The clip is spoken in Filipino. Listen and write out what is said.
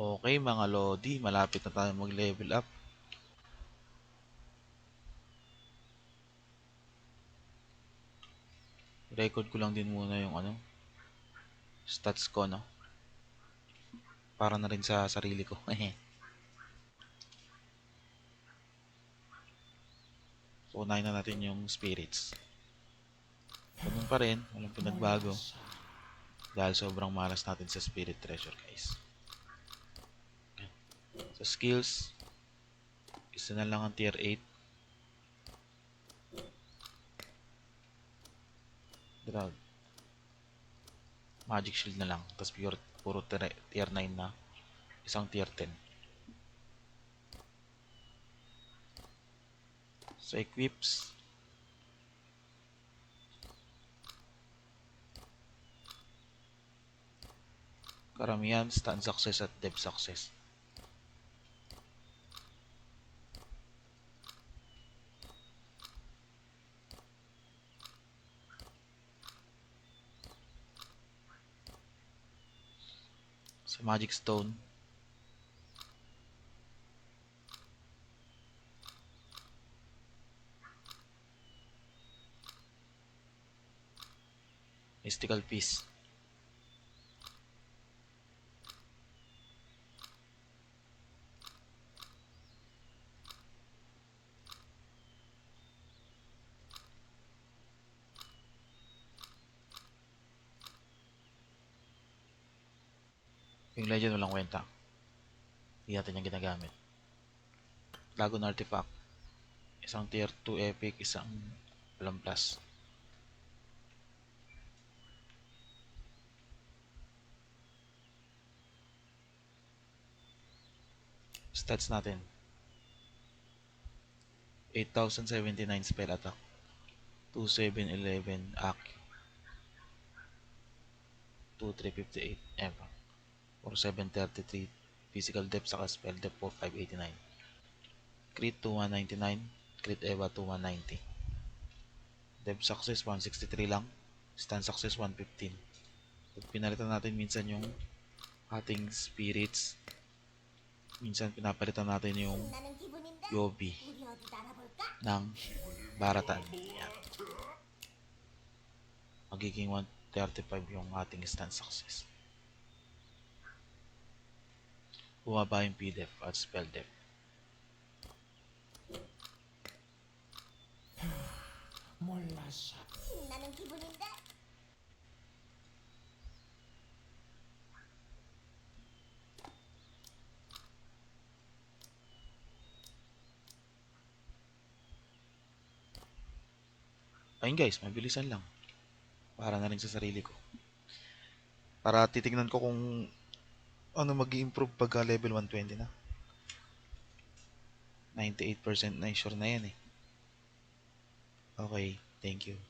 Okay mga Lodi, malapit na tayo mag-level up. Record ko lang din muna yung ano, stats ko, no? Para na rin sa sarili ko. so, unahin na natin yung spirits. Ganun pa rin, walang pinagbago. Dahil sobrang malas natin sa spirit treasure, guys. Sa skills, isa na lang ang tier 8. Drag. Magic shield na lang. Tapos pure, puro tier, tier 9 na. Isang tier 10. Sa equips, karamihan stand success at dev success. Sa Magic Stone. Mystical Piece. Yung legend walang kwenta. Hindi natin yung ginagamit. Dragon Artifact. Isang tier 2 epic, isang walang plus. Stats natin. 8,079 spell attack. 2,711 AC. 2,358 ever. Or 733 physical depth saka spell depth po 589 crit 2199 crit eva 2190 depth success 163 lang. Stand success 115 pag pinalitan natin minsan yung ating spirits. Minsan pinapalitan natin yung yobi ng baratan. Yan. magiging 135 yung ating stand success bumaba yung PDF at spell depth. 몰라 샤 신나는 기분인데 Ayun guys, mabilisan lang. Para na rin sa sarili ko. Para titignan ko kung ano mag improve pagka level 120 na. 98% na sure na yan eh. Okay, thank you.